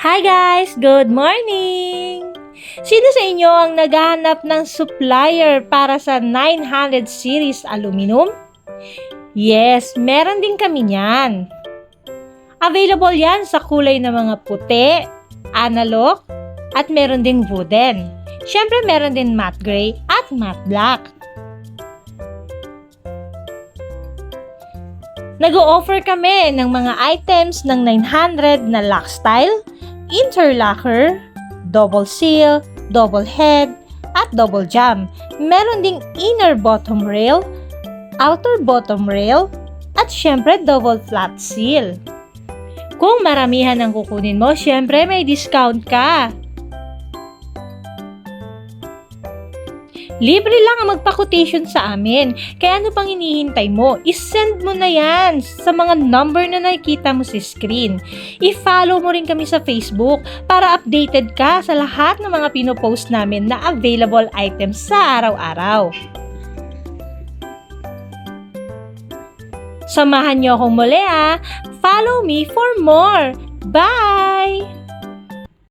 Hi guys! Good morning! Sino sa inyo ang naghahanap ng supplier para sa 900 series aluminum? Yes, meron din kami niyan. Available yan sa kulay ng mga puti, analog, at meron ding wooden. Siyempre meron din matte gray at matte black. Nag-o-offer kami ng mga items ng 900 na lock style, interlocker, double seal, double head, at double jam. Meron ding inner bottom rail, outer bottom rail, at syempre double flat seal. Kung maramihan ang kukunin mo, syempre may discount ka. Libre lang ang magpa-quotation sa amin. Kaya ano pang hinihintay mo? I-send mo na yan sa mga number na nakikita mo sa screen. I-follow mo rin kami sa Facebook para updated ka sa lahat ng mga pinopost namin na available items sa araw-araw. Samahan niyo akong muli ah. Follow me for more. Bye!